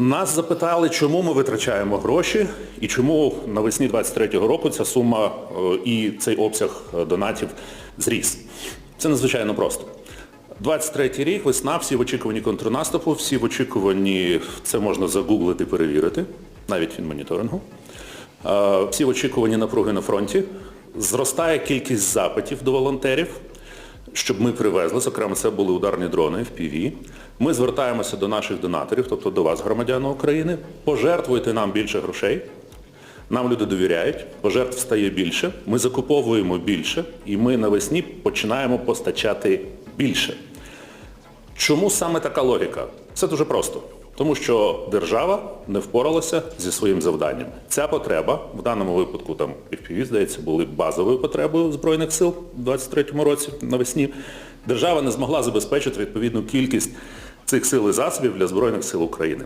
Нас запитали, чому ми витрачаємо гроші і чому навесні 23-го року ця сума е, і цей обсяг е, донатів зріс. Це надзвичайно просто. 23-й рік, весна, всі в очікуванні контрнаступу, всі в очікуванні, це можна загуглити, перевірити, навіть фінмоніторингу. Е, Всі в очікуванні напруги на фронті. Зростає кількість запитів до волонтерів, щоб ми привезли, зокрема, це були ударні дрони FPV. Ми звертаємося до наших донаторів, тобто до вас, громадян України, пожертвуйте нам більше грошей. Нам люди довіряють, пожертв стає більше, ми закуповуємо більше і ми навесні починаємо постачати більше. Чому саме така логіка? Це дуже просто. Тому що держава не впоралася зі своїм завданням. Ця потреба, в даному випадку там FPV, здається, були базовою потребою Збройних сил у 23-му році навесні. Держава не змогла забезпечити відповідну кількість цих сил і засобів для Збройних сил України.